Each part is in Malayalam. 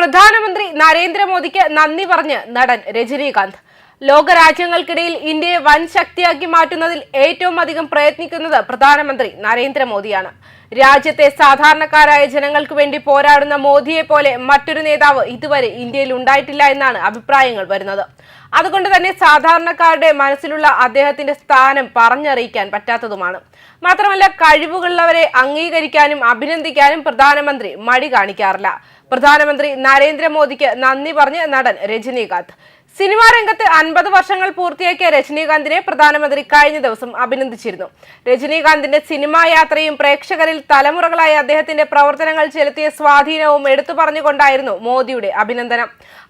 പ്രധാനമന്ത്രി നരേന്ദ്രമോദിക്ക് നന്ദി പറഞ്ഞ് നടൻ രജനീകാന്ത്. ലോകരാജ്യങ്ങൾക്കിടയിൽ ഇന്ത്യയെ വൻ ശക്തിയാക്കി മാറ്റുന്നതിൽ ഏറ്റവും അധികം പ്രയത്നിക്കുന്നത് പ്രധാനമന്ത്രി നരേന്ദ്രമോദിയാണ്. രാജ്യത്തെ സാധാരണക്കാരായ ജനങ്ങൾക്ക് വേണ്ടി പോരാടുന്ന മോദിയെ പോലെ മറ്റൊരു നേതാവ് ഇതുവരെ ഇന്ത്യയിൽ ഉണ്ടായിട്ടില്ല എന്നാണ് അഭിപ്രായങ്ങൾ വരുന്നത്. അതുകൊണ്ട് തന്നെ സാധാരണക്കാരുടെ മനസ്സിലുള്ള അദ്ദേഹത്തിന്റെ സ്ഥാനം പറഞ്ഞറിയിക്കാൻ പറ്റാത്തതുമാണ്. മാത്രമല്ല കഴിവുകളുള്ളവരെ അംഗീകരിക്കാനും അഭിനന്ദിക്കാനും പ്രധാനമന്ത്രി മടി കാണിക്കാറില്ല. പ്രധാനമന്ത്രി നരേന്ദ്രമോദിക്ക് നന്ദി പറഞ്ഞ് നടൻ രജനീകാന്ത്. സിനിമാ രംഗത്ത് അൻപത് വർഷങ്ങൾ പൂർത്തിയാക്കിയ രജനീകാന്തിനെ പ്രധാനമന്ത്രി കഴിഞ്ഞ ദിവസം അഭിനന്ദിച്ചിരുന്നു. രജനീകാന്തിന്റെ സിനിമാ യാത്രയും പ്രേക്ഷകരിൽ തലമുറകളായി അദ്ദേഹത്തിന്റെ പ്രവർത്തനങ്ങൾ ചെലുത്തിയ സ്വാധീനവും എടുത്തു പറഞ്ഞുകൊണ്ടായിരുന്നു മോദിയുടെ അഭിനന്ദനം.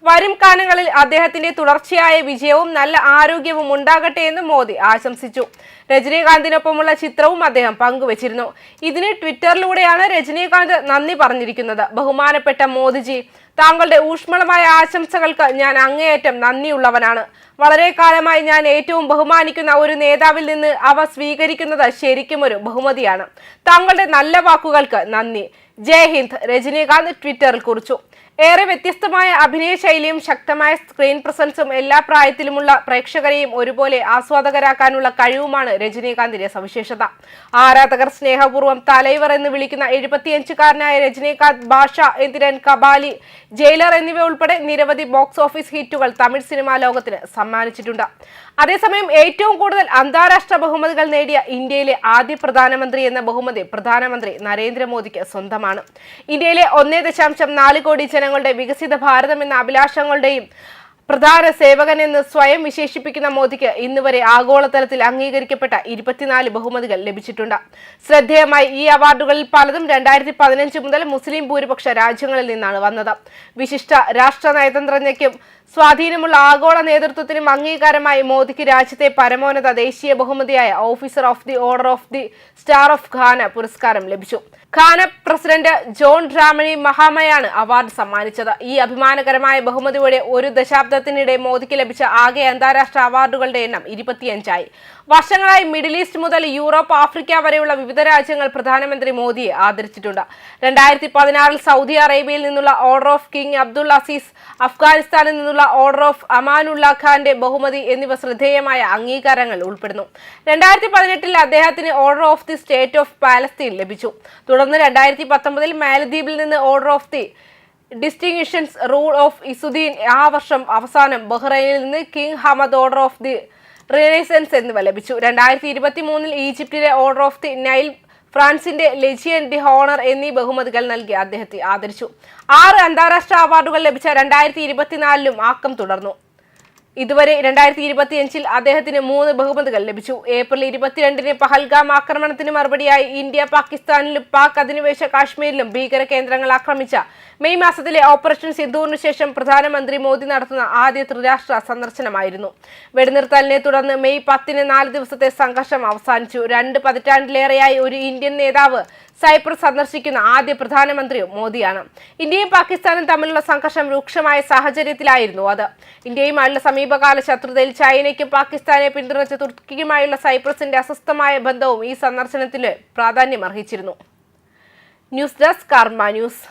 വരും കാലങ്ങളിൽ അദ്ദേഹത്തിന്റെ തുടർച്ചയായ വിജയവും നല്ല ആരോഗ്യവും ഉണ്ടാകട്ടെ എന്ന് മോദി ആശംസിച്ചു. രജനീകാന്തിനൊപ്പമുള്ള ചിത്രവും അദ്ദേഹം പങ്കുവച്ചിരുന്നു. ഇതിന് ട്വിറ്ററിലൂടെയാണ് രജനീകാന്ത് നന്ദി പറഞ്ഞിരിക്കുന്നത്. ബഹുമാനപ്പെട്ട മോദിജി താങ്കളുടെ ഊഷ്മളമായ ആശംസകൾക്ക് ഞാൻ അങ്ങേയറ്റം നന്ദിയുള്ളവനാണ്. വളരെ കാലമായി ഞാൻ ഏറ്റവും ബഹുമാനിക്കുന്ന ഒരു നേതാവിൽ നിന്ന് അവ സ്വീകരിക്കുന്നത് ശരിക്കും ഒരു ബഹുമതിയാണ്. താങ്കളുടെ നല്ല വാക്കുകൾക്ക് നന്ദി. ജയ് ഹിന്ദ് രജനീകാന്ത് ട്വിറ്ററിൽ കുറിച്ചു. ഏറെ വ്യത്യസ്തമായ അഭിനയ ശൈലിയും ശക്തമായ സ്ക്രീൻ പ്രസൻസും എല്ലാ പ്രായത്തിലുമുള്ള പ്രേക്ഷകരെയും ഒരുപോലെ ആസ്വാദകരാക്കാനുള്ള കഴിവുമാണ് രജനീകാന്തിന്റെ സവിശേഷത. ആരാധകർ സ്നേഹപൂർവം തലൈവർ എന്ന് വിളിക്കുന്ന എഴുപത്തിയഞ്ചുകാരനായ രജനീകാന്ത് ഭാഷ എന്തിരൻ കബാലി ജയിലർ എന്നിവ ഉൾപ്പെടെ നിരവധി ബോക്സ് ഓഫീസ് ഹിറ്റുകൾ തമിഴ് സിനിമാ ലോകത്തിന് സമ്മാനിച്ചിട്ടുണ്ട്. അതേസമയം ഏറ്റവും കൂടുതൽ അന്താരാഷ്ട്ര ബഹുമതികൾ നേടിയ ഇന്ത്യയിലെ ആദ്യ പ്രധാനമന്ത്രി എന്ന ബഹുമതി പ്രധാനമന്ത്രി നരേന്ദ്രമോദിക്ക് സ്വന്തമാണ് ഇന്ത്യയിലെ ഒന്നേ ദശാംശം നാല് കോടി ജനങ്ങളുടെ വികസിത ഭാരതം എന്ന അഭിലാഷങ്ങളുടെയും പ്രധാന സേവകൻ എന്ന് സ്വയം വിശേഷിപ്പിക്കുന്ന മോദിക്ക് ഇന്ന് വരെ ആഗോളതലത്തിൽ അംഗീകരിക്കപ്പെട്ട ഇരുപത്തിനാല് ബഹുമതികൾ ലഭിച്ചിട്ടുണ്ട്. ശ്രദ്ധേയമായി ഈ അവാർഡുകളിൽ പലതും രണ്ടായിരത്തി പതിനഞ്ച് മുതൽ മുസ്ലിം ഭൂരിപക്ഷ രാജ്യങ്ങളിൽ നിന്നാണ് വന്നത്. വിശിഷ്ട രാഷ്ട്ര നയതന്ത്രജ്ഞയ്ക്കും സ്വാധീനമുള്ള ആഗോള നേതൃത്വത്തിനും അംഗീകാരമായി മോദിക്ക് രാജ്യത്തെ പരമോന്നത ദേശീയ ബഹുമതിയായ officer of the Order of the Star of Ghana പുരസ്കാരം ലഭിച്ചു. ഖാന പ്രസിഡന്റ് ജോൺ ഡ്രാമണി മഹാമയാണ് അവാർഡ് സമ്മാനിച്ചത്. ഈ അഭിമാനകരമായ ബഹുമതിയുടെ ഒരു ദശാബ്ദത്തിനിടെ മോദിക്ക് ലഭിച്ച ആകെ അന്താരാഷ്ട്ര അവാർഡുകളുടെ എണ്ണം ഇരുപത്തിയഞ്ചായി. വർഷങ്ങളായി മിഡിൽ ഈസ്റ്റ് മുതൽ യൂറോപ്പ് ആഫ്രിക്ക വരെയുള്ള വിവിധ രാജ്യങ്ങൾ പ്രധാനമന്ത്രി മോദിയെ ആദരിച്ചിട്ടുണ്ട്. രണ്ടായിരത്തി പതിനാറിൽ സൗദി അറേബ്യയിൽ നിന്നുള്ള Order of King Abdul Aziz അഫ്ഗാനിസ്ഥാനിൽ നിന്നുള്ള ഓർഡർ ഓഫ് അമാനുള്ള ഖാന്റെ ബഹുമതി എന്നിവ ശ്രദ്ധേയമായ അംഗീകാരങ്ങൾ ഉൾപ്പെടുന്നു. രണ്ടായിരത്തി പതിനെട്ടിൽ അദ്ദേഹത്തിന് order of the state of Palestine ലഭിച്ചു. തുടർന്ന് രണ്ടായിരത്തി പത്തൊമ്പതിൽ മാലദ്വീപിൽ നിന്ന് order of the distinctions rule of Izzuddin ആ വർഷം അവസാനം ബഹ്റൈനിൽ നിന്ന് king Hamad order of the renaissance എന്നിവ ലഭിച്ചു രണ്ടായിരത്തി ഇരുപത്തി മൂന്നിൽ ഈജിപ്തിലെ ഓർഡർ ഓഫ് ദി നൈൽ ഫ്രാൻസിന്റെ ലെജിയൻ ഡി ഹോണർ എന്നീ ബഹുമതികൾ നൽകി അദ്ദേഹത്തെ ആദരിച്ചു. ആറ് അന്താരാഷ്ട്ര അവാർഡുകൾ ലഭിച്ച രണ്ടായിരത്തി ഇരുപത്തിനാലിലും ആക്കം തുടർന്നു. ഇതുവരെ രണ്ടായിരത്തി ഇരുപത്തിയഞ്ചിൽ അദ്ദേഹത്തിന് മൂന്ന് ബഹുമതികൾ ലഭിച്ചു. ഏപ്രിൽ ഇരുപത്തിരണ്ടിന് പഹൽഗാം ആക്രമണത്തിന് മറുപടിയായി ഇന്ത്യ പാകിസ്ഥാനിലും പാക് അധിനിവേശ കാശ്മീരിലും ഭീകര കേന്ദ്രങ്ങൾ ആക്രമിച്ച മെയ് മാസത്തിലെ ഓപ്പറേഷൻ സിന്ധൂറിന് ശേഷം പ്രധാനമന്ത്രി മോദി നടത്തുന്ന ആദ്യ ത്രിരാഷ്ട്ര സന്ദർശനമായിരുന്നു. വെടിനിർത്തലിനെ തുടർന്ന് മെയ് പത്തിന് നാല് ദിവസത്തെ സംഘർഷം അവസാനിച്ചു. രണ്ട് പതിറ്റാണ്ടിലേറെയായി ഒരു ഇന്ത്യൻ നേതാവ് സൈപ്രസ് സന്ദർശിക്കുന്ന ആദ്യ പ്രധാനമന്ത്രിയും മോദിയാണ്. ഇന്ത്യയും പാകിസ്ഥാനും തമ്മിലുള്ള സംഘർഷം രൂക്ഷമായ സാഹചര്യത്തിലായിരുന്നു അത്. ഇന്ത്യയുമായുള്ള സമീപകാല ശത്രുതയിൽ ചൈനയ്ക്കും പാകിസ്ഥാനെ പിന്തുണച്ച തുർക്കിയുമായുള്ള സൈപ്രസിന്റെ അസ്വസ്ഥമായ ബന്ധവും ഈ സന്ദർശനത്തിൽ പ്രാധാന്യം അർഹിച്ചിരുന്നു ന്യൂസ് ഡെസ്ക് കർമ്മ ന്യൂസ്.